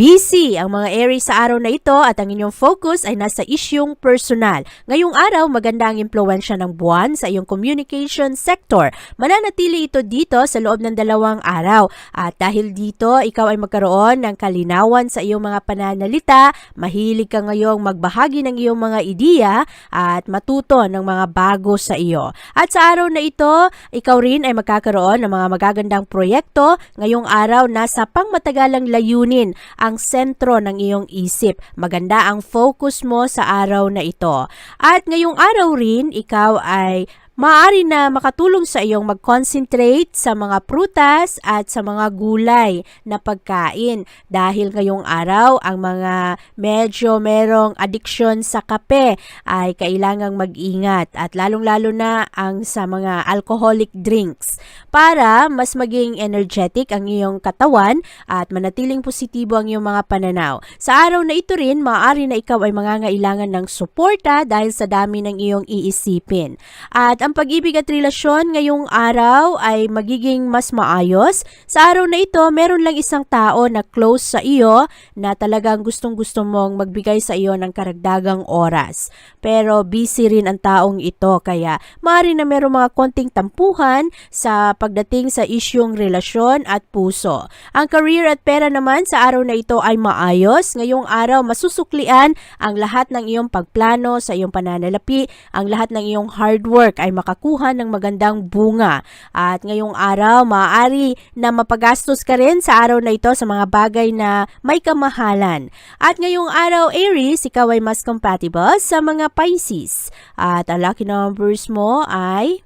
Busy ang mga Aries sa araw na ito at ang inyong focus ay nasa isyong personal. Ngayong araw, maganda ang impluensya ng buwan sa iyong communication sector. Mananatili ito dito sa loob ng dalawang araw. At dahil dito, ikaw ay magkaroon ng kalinawan sa iyong mga pananalita, mahilig ka ngayong magbahagi ng iyong mga ideya at matuto ng mga bago sa iyo. At sa araw na ito, ikaw rin ay magkakaroon ng mga magagandang proyekto. Ngayong araw, nasa pangmatagalang layunin ang sentro ng iyong isip. Maganda ang focus mo sa araw na ito. At ngayong araw rin, ikaw ay maaari na makatulong sa iyong mag-concentrate sa mga prutas at sa mga gulay na pagkain dahil ngayong araw ang mga medyo merong addiction sa kape ay kailangang mag-ingat at lalong-lalo na ang sa mga alcoholic drinks para mas maging energetic ang iyong katawan at manatiling positibo ang iyong mga pananaw. Sa araw na ito rin, maaari na ikaw ay mangangailangan ng suporta dahil sa dami ng iyong iisipin. At ang pag-ibig at relasyon ngayong araw ay magiging mas maayos. Sa araw na ito, meron lang isang tao na close sa iyo na talagang gustong-gusto mong magbigay sa iyo ng karagdagang oras. Pero busy rin ang taong ito kaya maaari na meron mga konting tampuhan sa pagdating sa isyong relasyon at puso. Ang career at pera naman sa araw na ito ay maayos. Ngayong araw, masusuklian ang lahat ng iyong pagplano sa iyong pananalapi. Ang lahat ng iyong hard work ay makakuha ng magandang bunga. At ngayong araw, maaari na mapagastos ka rin sa araw na ito sa mga bagay na may kamahalan. At ngayong araw, Aries, ikaw ay mas compatible sa mga Pisces. At ang lucky numbers mo ay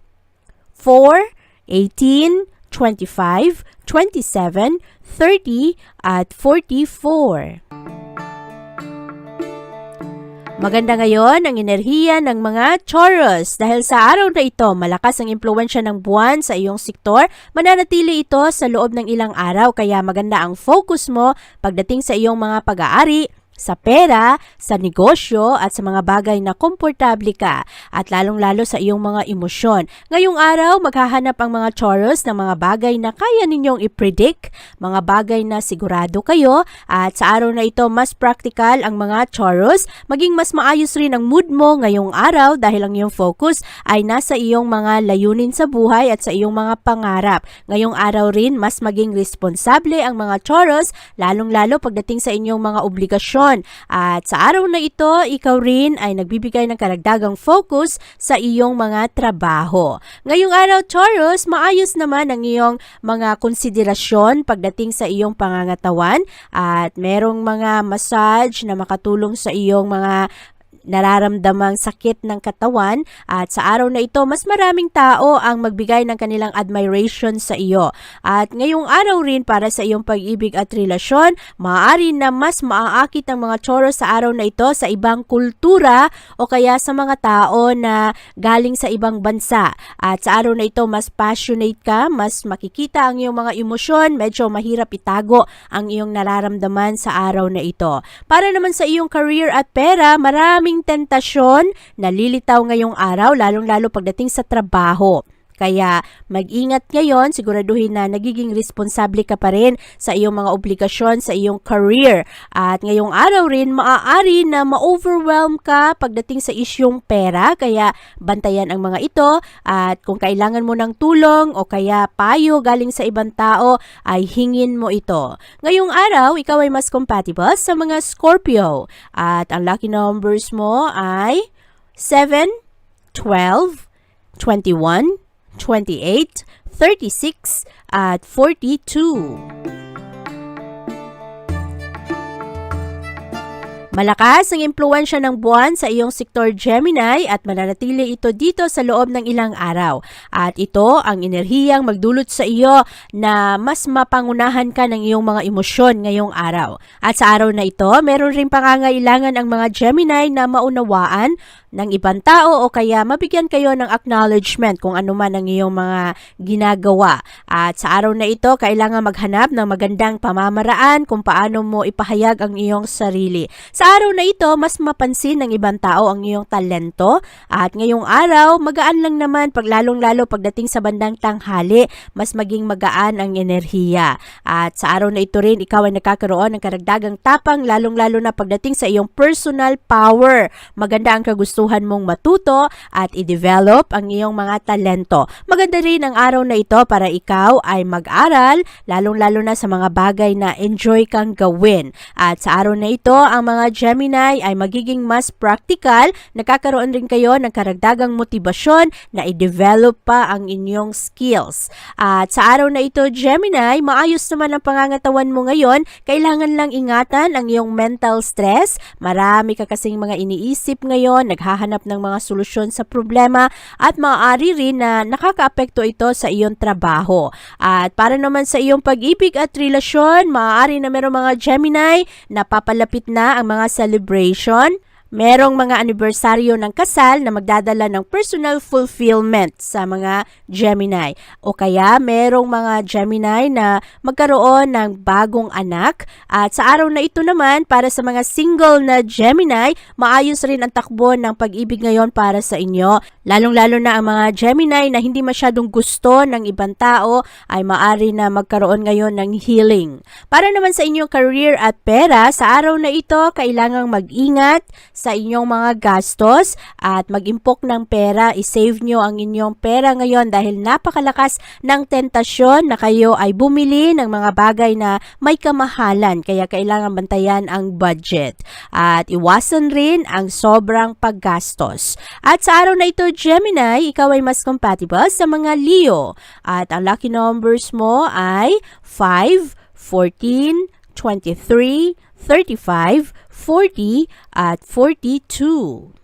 4, 18, 25, 27, 30, at 44. Maganda ngayon ang enerhiya ng mga Taurus. Dahil sa araw na ito malakas ang impluensya ng buwan sa iyong sektor, mananatili ito sa loob ng ilang araw kaya maganda ang focus mo pagdating sa iyong mga pag-aari, sa pera, sa negosyo at sa mga bagay na komportable ka at lalong-lalo sa iyong mga emosyon. Ngayong araw, maghahanap ang mga Taurus ng mga bagay na kaya ninyong i-predict, mga bagay na sigurado kayo at sa araw na ito mas practical ang mga Taurus, maging mas maayos rin ang mood mo ngayong araw dahil ang iyong focus ay nasa iyong mga layunin sa buhay at sa iyong mga pangarap. Ngayong araw rin mas maging responsable ang mga Taurus lalong-lalo pagdating sa inyong mga obligasyon at sa araw na ito, ikaw rin ay nagbibigay ng karagdagang focus sa iyong mga trabaho. Ngayong araw, Taurus, maayos naman ang iyong mga konsiderasyon pagdating sa iyong pangangatawan at merong mga massage na makatulong sa iyong mga nararamdamang sakit ng katawan at sa araw na ito mas maraming tao ang magbigay ng kanilang admiration sa iyo. At ngayong araw rin para sa iyong pag-ibig at relasyon, maaari na mas maaakit ang mga Taurus sa araw na ito sa ibang kultura o kaya sa mga tao na galing sa ibang bansa. At sa araw na ito mas passionate ka, mas makikita ang iyong mga emosyon, medyo mahirap itago ang iyong nararamdaman sa araw na ito. Para naman sa iyong career at pera, maraming tentasyon na lilitaw ngayong araw, lalong-lalo pagdating sa trabaho. Kaya mag-ingat ngayon, siguraduhin na nagiging responsable ka pa rin sa iyong mga obligasyon sa iyong career. At ngayong araw rin, maaari na ma-overwhelm ka pagdating sa isyong pera. Kaya bantayan ang mga ito at kung kailangan mo ng tulong o kaya payo galing sa ibang tao, ay hingin mo ito. Ngayong araw, ikaw ay mas compatible sa mga Scorpio. At ang lucky numbers mo ay 7, 12, 21, 28, 36, at 42. Malakas ang impluensya ng buwan sa iyong sektor Gemini at mananatili ito dito sa loob ng ilang araw. At ito ang enerhiyang magdulot sa iyo na mas mapangunahan ka ng iyong mga emosyon ngayong araw. At sa araw na ito, meron rin pangangailangan ang mga Gemini na maunawaan ng ibang tao o kaya mabigyan kayo ng acknowledgement kung ano man ang iyong mga ginagawa. At sa araw na ito, kailangan maghanap ng magandang pamamaraan kung paano mo ipahayag ang iyong sarili. Sa araw na ito, mas mapansin ng ibang tao ang iyong talento at ngayong araw, magaan lang naman pag lalong-lalo pagdating sa bandang tanghali, mas maging magaan ang enerhiya. At sa araw na ito rin, ikaw ay nakakaroon ng karagdagang tapang lalong-lalo na pagdating sa iyong personal power. Maganda ang kagustuhan mong matuto at i-develop ang iyong mga talento. Maganda rin ang araw na ito para ikaw ay mag-aral, lalong-lalo na sa mga bagay na enjoy kang gawin. At sa araw na ito, ang mga Gemini ay magiging mas practical, nakakaroon rin kayo ng karagdagang motibasyon na i-develop pa ang inyong skills. At sa araw na ito, Gemini, maayos naman ang pangangatawan mo ngayon, kailangan lang ingatan ang iyong mental stress. Marami ka kasing mga iniisip ngayon, naghahanap ng mga solusyon sa problema at maaari rin na nakakaapekto ito sa iyong trabaho. At para naman sa iyong pag-ibig at relasyon, maaari na meron mga Gemini na papalapit na ang mga mga celebration. Merong mga anibersaryo ng kasal na magdadala ng personal fulfillment sa mga Gemini. O kaya merong mga Gemini na magkaroon ng bagong anak. At sa araw na ito naman, para sa mga single na Gemini, maayos rin ang takbo ng pag-ibig ngayon para sa inyo. Lalong-lalo na ang mga Gemini na hindi masyadong gusto ng ibang tao ay maari na magkaroon ngayon ng healing. Para naman sa inyong career at pera, sa araw na ito, kailangang mag-ingat sa inyong mga gastos at mag-impok ng pera. I-save nyo ang inyong pera ngayon dahil napakalakas ng tentasyon na kayo ay bumili ng mga bagay na may kamahalan kaya kailangan bantayan ang budget. At iwasan rin ang sobrang paggastos. At sa araw na ito, Gemini, ikaw ay mas compatible sa mga Leo. At ang lucky numbers mo ay 5, 14, 23, 35, 40 at 42.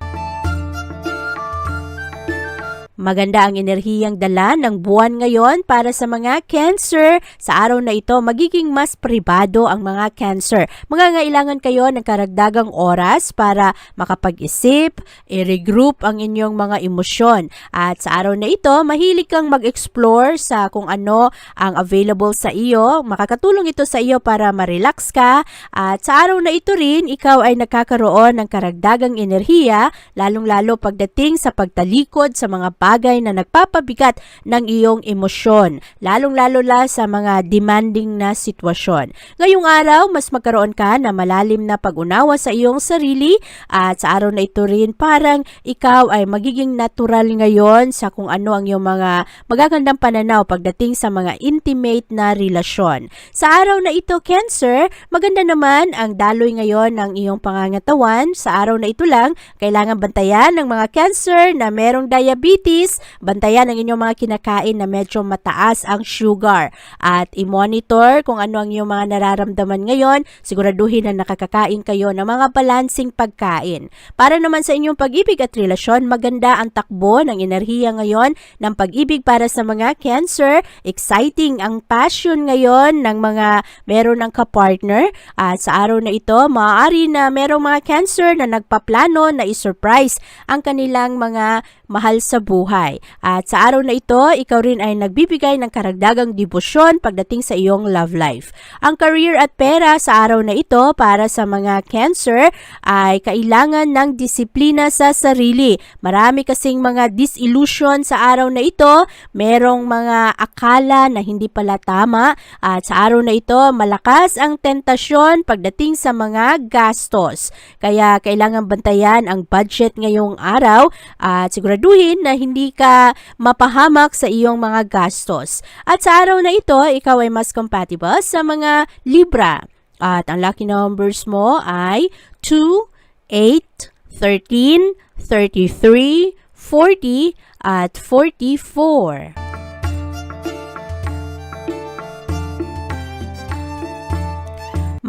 Maganda ang enerhiyang dala ng buwan ngayon para sa mga cancer. Sa araw na ito, magiging mas pribado ang mga cancer. Magangailangan kayo ng karagdagang oras para makapag-isip, i-regroup ang inyong mga emosyon. At sa araw na ito, mahilig kang mag-explore sa kung ano ang available sa iyo. Makakatulong ito sa iyo para ma-relax ka. At sa araw na ito rin, ikaw ay nakakaroon ng karagdagang enerhiya, lalong-lalo pagdating sa pagtalikod sa mga na nagpapabigat ng iyong emosyon, lalong-lalo la sa mga demanding na sitwasyon. Ngayong araw, mas magkaroon ka na malalim na pag-unawa sa iyong sarili at sa araw na ito rin parang ikaw ay magiging natural ngayon sa kung ano ang iyong mga magagandang pananaw pagdating sa mga intimate na relasyon. Sa araw na ito, Cancer, maganda naman ang daloy ngayon ng iyong pangangatawan. Sa araw na ito lang, kailangan bantayan ng mga Cancer na merong diabetes bantayan ang inyong mga kinakain na medyo mataas ang sugar at i-monitor kung ano ang inyong mga nararamdaman ngayon. Siguraduhin na nakakakain kayo ng mga balancing pagkain. Para naman sa inyong pag-ibig at relasyon, maganda ang takbo ng enerhiya ngayon ng pag-ibig para sa mga cancer. Exciting ang passion ngayon ng mga meron ng kapartner. At sa araw na ito, maaari na merong mga cancer na nagpaplano na i-surprise ang kanilang mga mahal sa buhay buhay. At sa araw na ito, ikaw rin ay nagbibigay ng karagdagang debosyon pagdating sa iyong love life. Ang career at pera sa araw na ito para sa mga cancer ay kailangan ng disiplina sa sarili. Marami kasing mga disillusion sa araw na ito, merong mga akala na hindi pala tama at sa araw na ito, malakas ang tentasyon pagdating sa mga gastos. Kaya kailangan bantayan ang budget ngayong araw at siguraduhin na hindi ka mapahamak sa iyong mga gastos. At sa araw na ito, ikaw ay mas compatible sa mga Libra. At ang lucky numbers mo ay 2, 8, 13, 33, 40, at 44.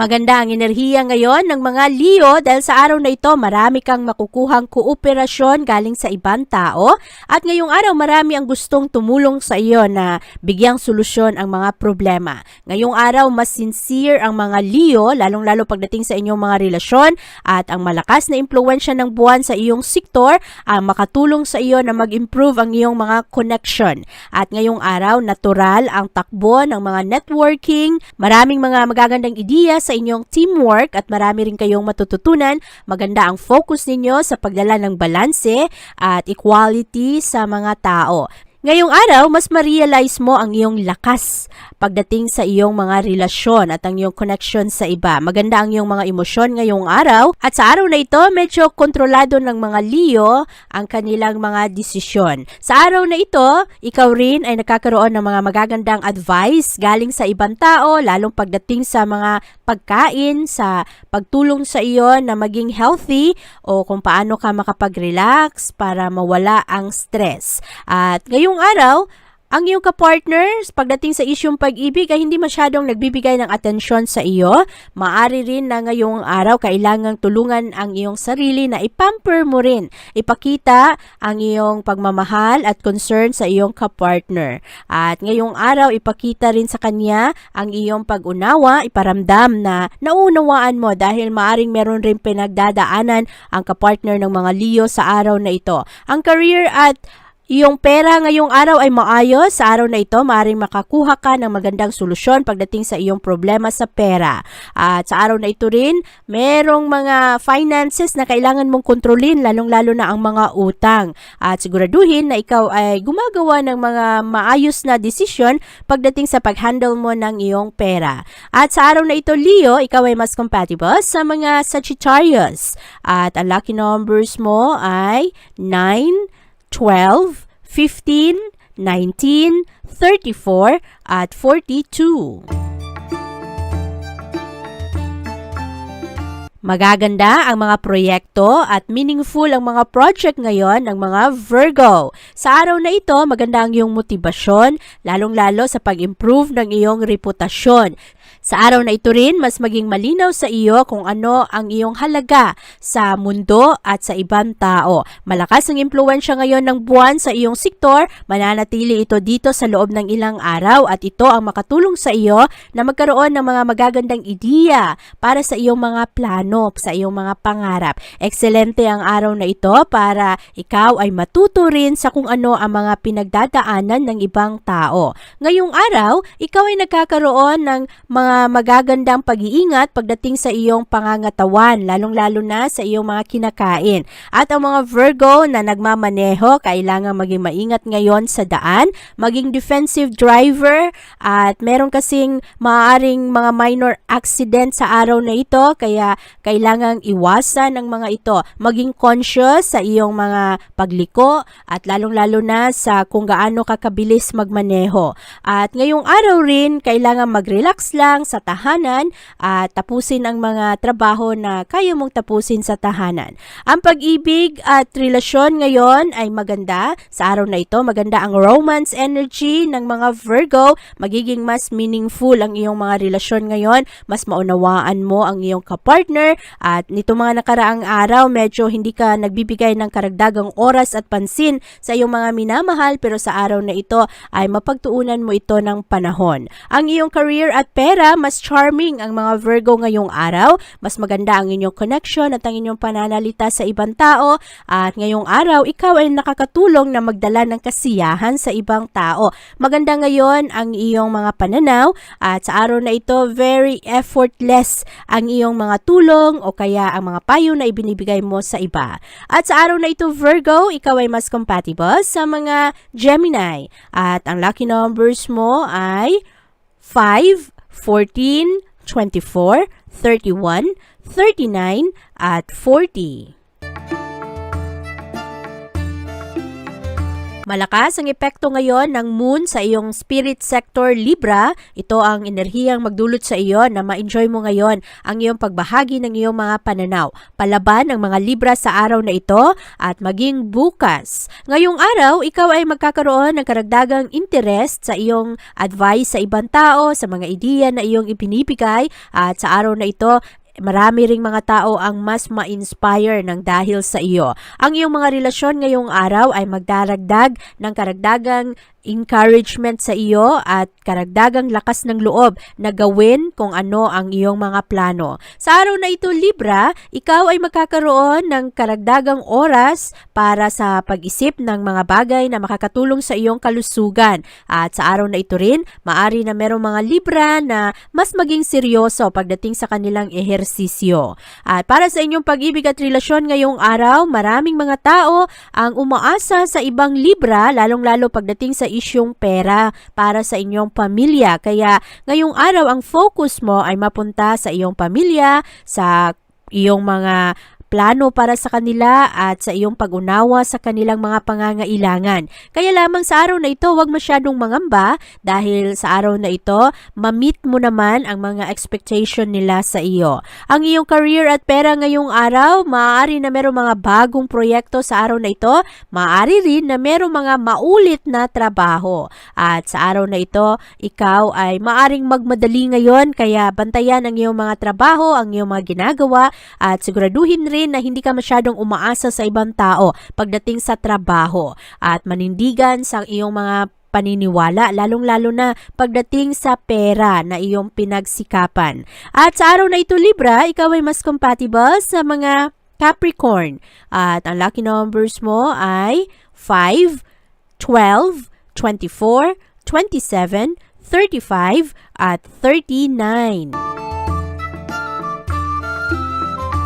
Maganda ang enerhiya ngayon ng mga Leo dahil sa araw na ito marami kang makukuhang kooperasyon galing sa ibang tao at ngayong araw marami ang gustong tumulong sa iyo na bigyang solusyon ang mga problema. Ngayong araw mas sincere ang mga Leo lalong-lalo pagdating sa inyong mga relasyon at ang malakas na impluensya ng buwan sa iyong sektor ang makatulong sa iyo na mag-improve ang iyong mga connection. At ngayong araw natural ang takbo ng mga networking, maraming mga magagandang ideya inyong teamwork at marami rin kayong matututunan. Maganda ang focus ninyo sa pagdala ng balanse at equality sa mga tao. Ngayong araw, mas ma-realize mo ang iyong lakas pagdating sa iyong mga relasyon at ang iyong connection sa iba. Maganda ang iyong mga emosyon ngayong araw at sa araw na ito, medyo kontrolado ng mga Leo ang kanilang mga desisyon. Sa araw na ito, ikaw rin ay nakakaroon ng mga magagandang advice galing sa ibang tao, lalong pagdating sa mga pagkain, sa pagtulong sa iyo na maging healthy o kung paano ka makapag-relax para mawala ang stress. At ngayong araw, ang iyong kapartners, pagdating sa isyong pag-ibig ay hindi masyadong nagbibigay ng atensyon sa iyo. Maari rin na ngayong araw kailangang tulungan ang iyong sarili na ipamper mo rin. Ipakita ang iyong pagmamahal at concern sa iyong kapartner. At ngayong araw, ipakita rin sa kanya ang iyong pag-unawa, iparamdam na naunawaan mo dahil maaring meron rin pinagdadaanan ang kapartner ng mga Leo sa araw na ito. Ang career at Iyong pera ngayong araw ay maayos. Sa araw na ito, maaaring makakuha ka ng magandang solusyon pagdating sa iyong problema sa pera. At sa araw na ito rin, merong mga finances na kailangan mong kontrolin, lalong-lalo na ang mga utang. At siguraduhin na ikaw ay gumagawa ng mga maayos na desisyon pagdating sa pag-handle mo ng iyong pera. At sa araw na ito, Leo, ikaw ay mas compatible sa mga Sagittarius. At ang lucky numbers mo ay 9, 12, 15, 19, 34, at 42. Magaganda ang mga proyekto at meaningful ang mga project ngayon ng mga Virgo. Sa araw na ito, maganda ang iyong motibasyon, lalong-lalo sa pag-improve ng iyong reputasyon. Sa araw na ito rin, mas maging malinaw sa iyo kung ano ang iyong halaga sa mundo at sa ibang tao. Malakas ang impluensya ngayon ng buwan sa iyong sektor, mananatili ito dito sa loob ng ilang araw at ito ang makatulong sa iyo na magkaroon ng mga magagandang ideya para sa iyong mga plano, sa iyong mga pangarap. Ekscelente ang araw na ito para ikaw ay matuto rin sa kung ano ang mga pinagdadaanan ng ibang tao. Ngayong araw, ikaw ay nagkakaroon ng mga magagandang pag-iingat pagdating sa iyong pangangatawan, lalong-lalo na sa iyong mga kinakain. At ang mga Virgo na nagmamaneho, kailangan maging maingat ngayon sa daan, maging defensive driver, at meron kasing maaaring mga minor accident sa araw na ito, kaya kailangang iwasan ang mga ito. Maging conscious sa iyong mga pagliko, at lalong-lalo na sa kung gaano kakabilis magmaneho. At ngayong araw rin, kailangan mag-relax lang sa tahanan at tapusin ang mga trabaho na kaya mong tapusin sa tahanan. Ang pag-ibig at relasyon ngayon ay maganda. Sa araw na ito, maganda ang romance energy ng mga Virgo. Magiging mas meaningful ang iyong mga relasyon ngayon. Mas maunawaan mo ang iyong kapartner at nito mga nakaraang araw, medyo hindi ka nagbibigay ng karagdagang oras at pansin sa iyong mga minamahal pero sa araw na ito ay mapagtuunan mo ito ng panahon. Ang iyong career at pera mas charming ang mga Virgo ngayong araw. Mas maganda ang inyong connection at ang inyong pananalita sa ibang tao. At ngayong araw, ikaw ay nakakatulong na magdala ng kasiyahan sa ibang tao. Maganda ngayon ang iyong mga pananaw at sa araw na ito, very effortless ang iyong mga tulong o kaya ang mga payo na ibinibigay mo sa iba. At sa araw na ito, Virgo, ikaw ay mas compatible sa mga Gemini. At ang lucky numbers mo ay 5, 14, 24, 31, 39, at 40. Malakas ang epekto ngayon ng moon sa iyong spirit sector Libra. Ito ang enerhiyang magdulot sa iyo na ma-enjoy mo ngayon ang iyong pagbahagi ng iyong mga pananaw. Palaban ang mga Libra sa araw na ito at maging bukas. Ngayong araw, ikaw ay magkakaroon ng karagdagang interest sa iyong advice sa ibang tao, sa mga ideya na iyong ipinibigay at sa araw na ito, Marami ring mga tao ang mas ma-inspire ng dahil sa iyo. Ang iyong mga relasyon ngayong araw ay magdaragdag ng karagdagang encouragement sa iyo at karagdagang lakas ng loob na gawin kung ano ang iyong mga plano. Sa araw na ito, Libra, ikaw ay magkakaroon ng karagdagang oras para sa pag-isip ng mga bagay na makakatulong sa iyong kalusugan. At sa araw na ito rin, maari na merong mga Libra na mas maging seryoso pagdating sa kanilang ehersisyo. At para sa inyong pag-ibig at relasyon ngayong araw, maraming mga tao ang umaasa sa ibang Libra, lalong-lalo pagdating sa isyong pera para sa inyong pamilya. Kaya ngayong araw ang focus mo ay mapunta sa iyong pamilya, sa iyong mga plano para sa kanila at sa iyong pag-unawa sa kanilang mga pangangailangan. Kaya lamang sa araw na ito, huwag masyadong mangamba dahil sa araw na ito, ma-meet mo naman ang mga expectation nila sa iyo. Ang iyong career at pera ngayong araw, maaari na merong mga bagong proyekto sa araw na ito, maaari rin na merong mga maulit na trabaho. At sa araw na ito, ikaw ay maaring magmadali ngayon kaya bantayan ang iyong mga trabaho, ang iyong mga ginagawa at siguraduhin rin na hindi ka masyadong umaasa sa ibang tao pagdating sa trabaho at manindigan sa iyong mga paniniwala, lalong-lalo na pagdating sa pera na iyong pinagsikapan. At sa araw na ito, Libra, ikaw ay mas compatible sa mga Capricorn. At ang lucky numbers mo ay 5, 12, 24, 27, 35, at 39.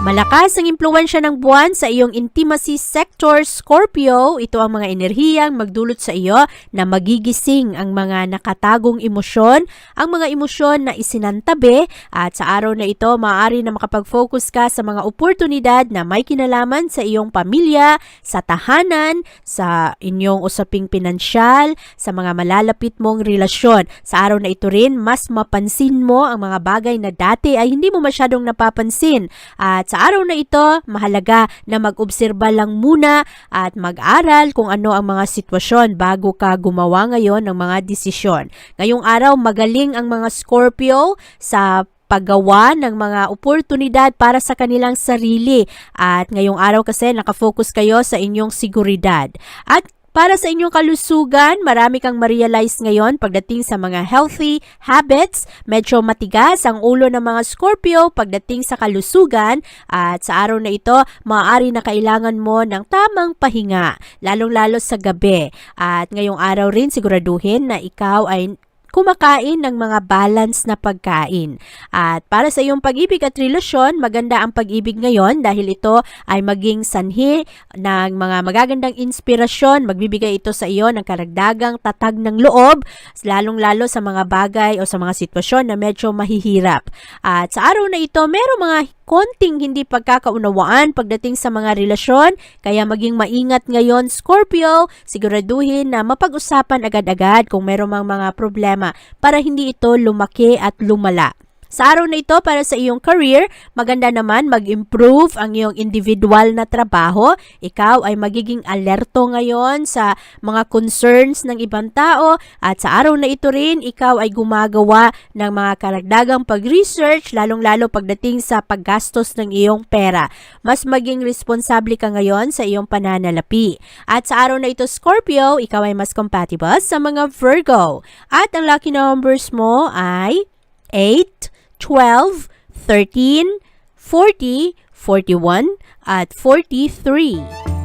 Malakas ang impluensya ng buwan sa iyong intimacy sector, Scorpio. Ito ang mga enerhiyang magdulot sa iyo na magigising ang mga nakatagong emosyon, ang mga emosyon na isinantabi at sa araw na ito maaari na makapag-focus ka sa mga oportunidad na may kinalaman sa iyong pamilya, sa tahanan, sa inyong usaping pinansyal, sa mga malalapit mong relasyon. Sa araw na ito rin, mas mapansin mo ang mga bagay na dati ay hindi mo masyadong napapansin. At sa araw na ito, mahalaga na mag-obserba lang muna at mag-aral kung ano ang mga sitwasyon bago ka gumawa ngayon ng mga desisyon. Ngayong araw, magaling ang mga Scorpio sa paggawa ng mga oportunidad para sa kanilang sarili. At ngayong araw kasi nakafocus kayo sa inyong seguridad. At para sa inyong kalusugan, marami kang ma-realize ngayon pagdating sa mga healthy habits. Medyo matigas ang ulo ng mga Scorpio pagdating sa kalusugan at sa araw na ito, maaari na kailangan mo ng tamang pahinga, lalong-lalo sa gabi. At ngayong araw rin siguraduhin na ikaw ay kumakain ng mga balance na pagkain. At para sa iyong pag-ibig at relasyon, maganda ang pag-ibig ngayon dahil ito ay maging sanhi ng mga magagandang inspirasyon. Magbibigay ito sa iyo ng karagdagang tatag ng loob, lalong-lalo sa mga bagay o sa mga sitwasyon na medyo mahihirap. At sa araw na ito, merong mga konting hindi pagkakaunawaan pagdating sa mga relasyon, kaya maging maingat ngayon Scorpio, siguraduhin na mapag-usapan agad-agad kung merong mga, problema para hindi ito lumaki at lumala. Sa araw na ito, para sa iyong career, maganda naman mag-improve ang iyong individual na trabaho. Ikaw ay magiging alerto ngayon sa mga concerns ng ibang tao at sa araw na ito rin, ikaw ay gumagawa ng mga karagdagang pag-research, lalong-lalo pagdating sa paggastos ng iyong pera. Mas maging responsable ka ngayon sa iyong pananalapi. At sa araw na ito, Scorpio, ikaw ay mas compatible sa mga Virgo. At ang lucky numbers mo ay 8, 12, 13, 40, 41, at 43.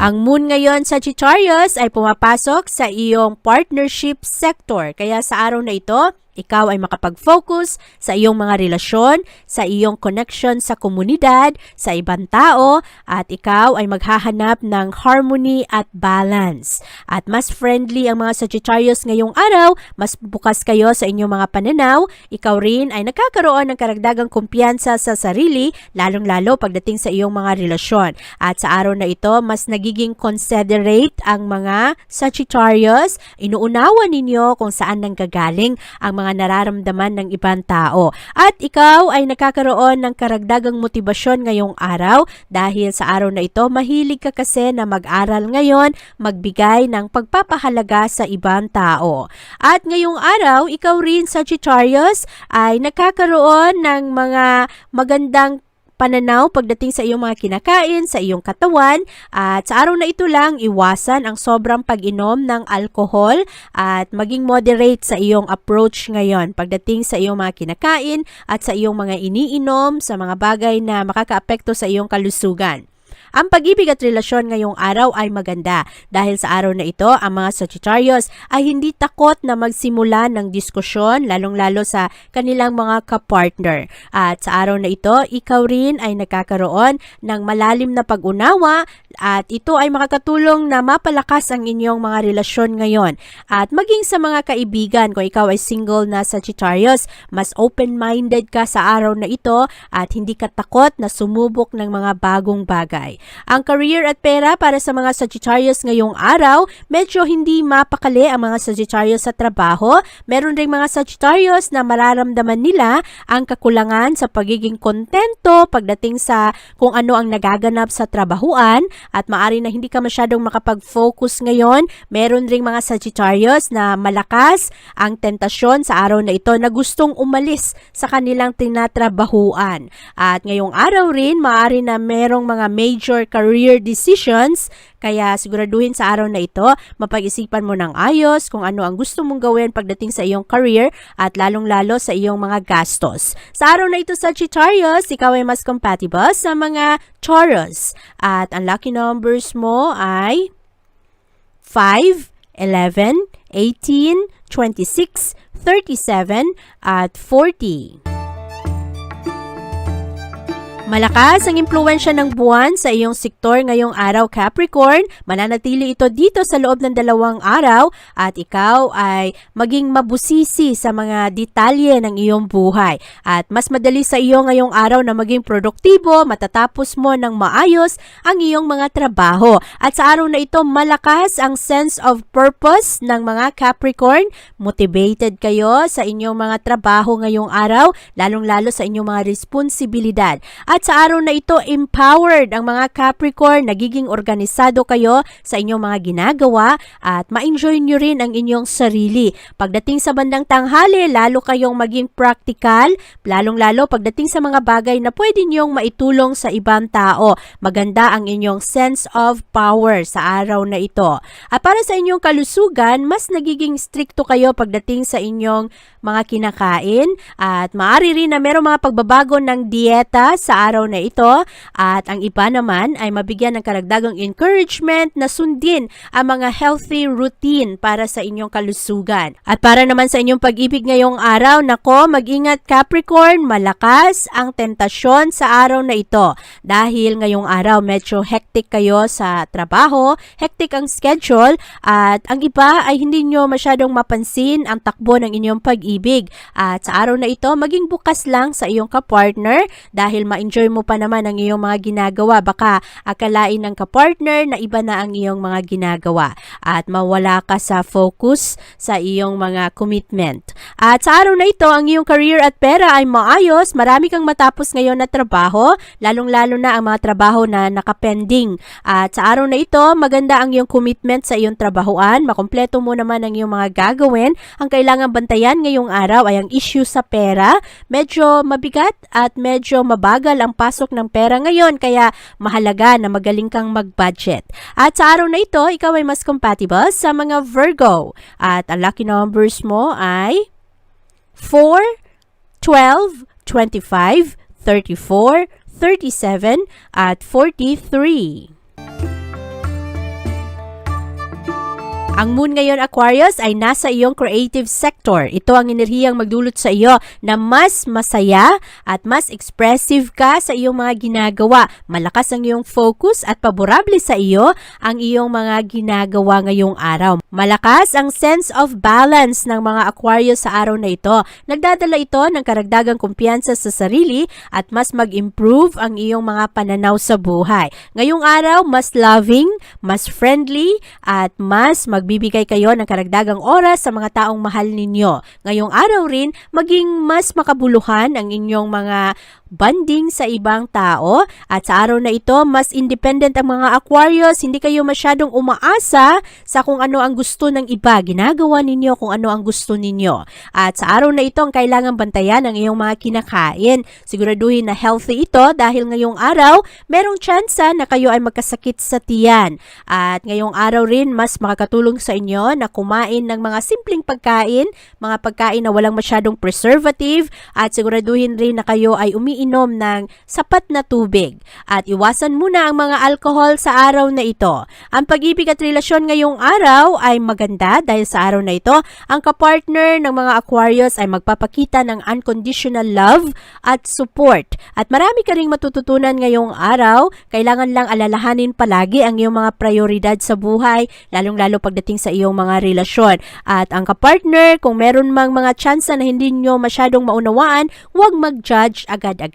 Ang moon ngayon sa Sagittarius ay pumapasok sa iyong partnership sector. Kaya sa araw na ito, ikaw ay makapag-focus sa iyong mga relasyon, sa iyong connection sa komunidad, sa ibang tao, at ikaw ay maghahanap ng harmony at balance. At mas friendly ang mga Sagittarius ngayong araw, mas bukas kayo sa inyong mga pananaw, ikaw rin ay nagkakaroon ng karagdagang kumpiyansa sa sarili, lalong-lalo pagdating sa iyong mga relasyon. At sa araw na ito, mas nagiging considerate ang mga Sagittarius, inuunawa ninyo kung saan nanggagaling ang mga nararamdaman ng ibang tao. At ikaw ay nakakaroon ng karagdagang motibasyon ngayong araw dahil sa araw na ito mahilig ka kasi na mag-aral ngayon, magbigay ng pagpapahalaga sa ibang tao. At ngayong araw, ikaw rin Sagittarius ay nakakaroon ng mga magandang pananaw pagdating sa iyong mga kinakain, sa iyong katawan at sa araw na ito lang iwasan ang sobrang pag-inom ng alcohol at maging moderate sa iyong approach ngayon pagdating sa iyong mga kinakain at sa iyong mga iniinom sa mga bagay na makakaapekto sa iyong kalusugan. Ang pag-ibig at relasyon ngayong araw ay maganda dahil sa araw na ito, ang mga Sagittarius ay hindi takot na magsimula ng diskusyon lalong-lalo sa kanilang mga kapartner. At sa araw na ito, ikaw rin ay nagkakaroon ng malalim na pag-unawa at ito ay makakatulong na mapalakas ang inyong mga relasyon ngayon. At maging sa mga kaibigan, kung ikaw ay single na Sagittarius, mas open-minded ka sa araw na ito at hindi ka takot na sumubok ng mga bagong bagay. Ang career at pera para sa mga Sagittarius ngayong araw, medyo hindi mapakali ang mga Sagittarius sa trabaho. Meron ring mga Sagittarius na mararamdaman nila ang kakulangan sa pagiging kontento pagdating sa kung ano ang nagaganap sa trabahuan at maari na hindi ka masyadong makapag-focus ngayon. Meron ring mga Sagittarius na malakas ang tentasyon sa araw na ito na gustong umalis sa kanilang tinatrabahuan. At ngayong araw rin, maari na merong mga major career decisions kaya siguraduhin sa araw na ito, mapag-isipan mo ng ayos kung ano ang gusto mong gawin pagdating sa iyong career at lalong-lalo sa iyong mga gastos. Sa araw na ito Sagittarius, ikaw ay mas compatible sa mga Taurus. At ang lucky numbers mo ay 5, 11, 18, 26, 37, at 40. Malakas ang impluensya ng buwan sa iyong sektor ngayong araw Capricorn. Mananatili ito dito sa loob ng dalawang araw at ikaw ay maging mabusisi sa mga detalye ng iyong buhay. At mas madali sa iyo ngayong araw na maging produktibo, matatapos mo ng maayos ang iyong mga trabaho. At sa araw na ito, malakas ang sense of purpose ng mga Capricorn. Motivated kayo sa inyong mga trabaho ngayong araw, lalong-lalo sa inyong mga responsibilidad. At sa araw na ito, empowered ang mga Capricorn, nagiging organisado kayo sa inyong mga ginagawa at ma-enjoy nyo rin ang inyong sarili. Pagdating sa bandang tanghali, lalo kayong maging practical, lalong-lalo pagdating sa mga bagay na pwede nyong maitulong sa ibang tao. Maganda ang inyong sense of power sa araw na ito. At para sa inyong kalusugan, mas nagiging stricto kayo pagdating sa inyong mga kinakain at maaari rin na merong mga pagbabago ng dieta sa araw na ito at ang iba naman ay mabigyan ng karagdagang encouragement na sundin ang mga healthy routine para sa inyong kalusugan. At para naman sa inyong pag-ibig ngayong araw, nako, mag-ingat Capricorn, malakas ang tentasyon sa araw na ito dahil ngayong araw medyo hectic kayo sa trabaho, hectic ang schedule at ang iba ay hindi nyo masyadong mapansin ang takbo ng inyong pag-ibig. At sa araw na ito, maging bukas lang sa iyong kapartner dahil ma-enjoy mo pa naman ang iyong mga ginagawa. Baka akalain ng kapartner na iba na ang iyong mga ginagawa at mawala ka sa focus sa iyong mga commitment. At sa araw na ito, ang iyong career at pera ay maayos. Marami kang matapos ngayon na trabaho, lalong-lalo na ang mga trabaho na nakapending. At sa araw na ito, maganda ang iyong commitment sa iyong trabahoan. Makompleto mo naman ang iyong mga gagawin. Ang kailangan bantayan ngayong araw ay ang issue sa pera. Medyo mabigat at medyo mabagal ang pasok ng pera ngayon kaya mahalaga na magaling kang mag-budget. At sa araw na ito, ikaw ay mas compatible sa mga Virgo. At ang lucky numbers mo ay 4, 12, 25, 34, 37, at 43. Ang moon ngayon Aquarius ay nasa iyong creative sector. Ito ang enerhiyang magdulot sa iyo na mas masaya at mas expressive ka sa iyong mga ginagawa. Malakas ang iyong focus at paborable sa iyo ang iyong mga ginagawa ngayong araw. Malakas ang sense of balance ng mga Aquarius sa araw na ito. Nagdadala ito ng karagdagang kumpiyansa sa sarili at mas mag-improve ang iyong mga pananaw sa buhay. Ngayong araw, mas loving, mas friendly, at mas magbibigay kayo ng karagdagang oras sa mga taong mahal ninyo. Ngayong araw rin, maging mas makabuluhan ang inyong mga banding sa ibang tao. At sa araw na ito mas independent ang mga Aquarius. Hindi kayo masyadong umaasa sa kung ano ang gusto ng iba. Ginagawa ninyo kung ano ang gusto ninyo. At sa araw na ito ang kailangan bantayan ang iyong mga kinakain. Siguraduhin na healthy ito dahil ngayong araw merong tsansa na kayo ay magkasakit sa tiyan. At ngayong araw rin mas makakatulong sa inyo na kumain ng mga simpleng pagkain. Mga pagkain na walang masyadong preservative. At siguraduhin rin na kayo ay umiinom ng sapat na tubig at iwasan muna ang mga alcohol sa araw na ito. Ang pag-ibig at relasyon ngayong araw ay maganda dahil sa araw na ito, ang kapartner ng mga Aquarius ay magpapakita ng unconditional love at support. At marami ka ring matututunan ngayong araw, kailangan lang alalahanin palagi ang iyong mga prioridad sa buhay, lalong-lalo pagdating sa iyong mga relasyon. At ang kapartner, kung meron mang mga tsansa na hindi nyo masyadong maunawaan, huwag mag-judge agad-agad.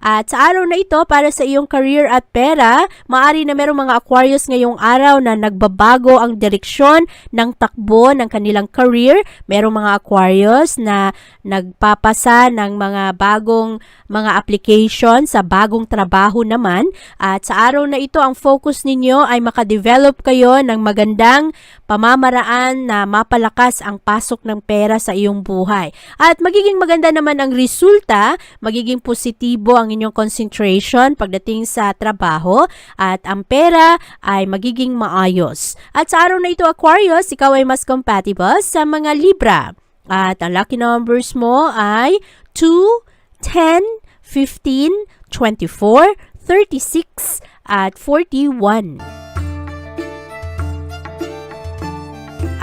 At sa araw na ito, para sa iyong career at pera, maari na merong mga Aquarius ngayong araw na nagbabago ang direksyon ng takbo ng kanilang career. Merong mga Aquarius na nagpapasa ng mga bagong mga application sa bagong trabaho naman. At sa araw na ito, ang focus ninyo ay makadevelop kayo ng magandang pamamaraan na mapalakas ang pasok ng pera sa iyong buhay. At magiging maganda naman ang resulta, magiging positibo ang inyong concentration pagdating sa trabaho at ang pera ay magiging maayos. At sa araw na ito Aquarius, ikaw ay mas compatible sa mga Libra. At ang lucky numbers mo ay 2, 10, 15, 24, 36, at 41.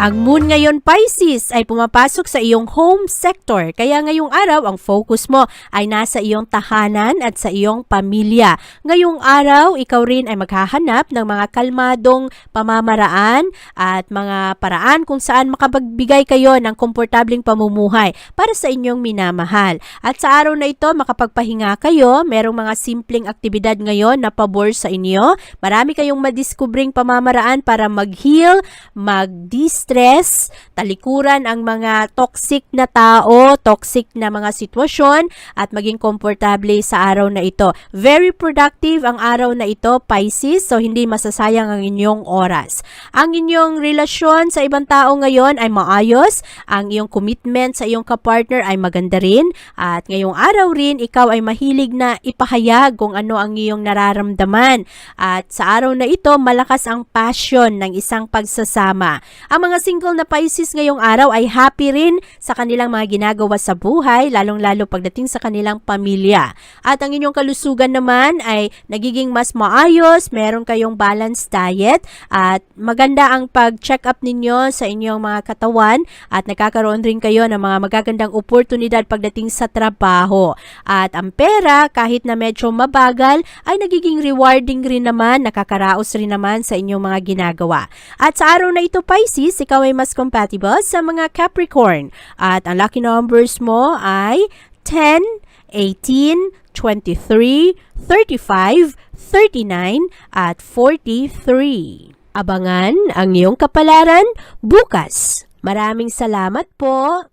Ang moon ngayon Pisces ay pumapasok sa iyong home sector kaya ngayong araw ang focus mo ay nasa iyong tahanan at sa iyong pamilya. Ngayong araw ikaw rin ay maghahanap ng mga kalmadong pamamaraan at mga paraan kung saan makapagbigay kayo ng komportabling pamumuhay para sa inyong minamahal. At sa araw na ito makapagpahinga kayo, merong mga simpleng aktibidad ngayon na pabor sa inyo. Marami kayong madiskubring pamamaraan para mag-heal, mag-distress, talikuran ang mga toxic na tao, toxic na mga sitwasyon at maging komportable sa araw na ito. Very productive ang araw na ito, Pisces, so hindi masasayang ang inyong oras. Ang inyong relasyon sa ibang tao ngayon ay maayos, ang iyong commitment sa iyong kapartner ay maganda rin at ngayong araw rin ikaw ay mahilig na ipahayag kung ano ang iyong nararamdaman. At sa araw na ito, malakas ang passion ng isang pagsasama. Ang mga single na Pisces ngayong araw ay happy rin sa kanilang mga ginagawa sa buhay, lalong-lalo pagdating sa kanilang pamilya. At ang inyong kalusugan naman ay nagiging mas maayos, meron kayong balanced diet at maganda ang pag-check up ninyo sa inyong mga katawan at nagkakaroon rin kayo ng mga magagandang oportunidad pagdating sa trabaho. At ang pera, kahit na medyo mabagal, ay nagiging rewarding rin naman, nakakaraos rin naman sa inyong mga ginagawa. At sa araw na ito, Pisces, ikaw ay mas compatible sa mga Capricorn. At ang lucky numbers mo ay 10, 18, 23, 35, 39, at 43. Abangan ang iyong kapalaran bukas. Maraming salamat po.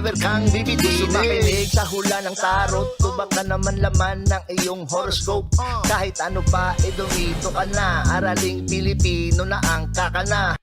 kang bibitinin Makinig sa hula ng tarot Tubak na naman laman ng iyong horoscope. Kahit ano pa, eh dumito ka na. Araling Pilipino na ang kakana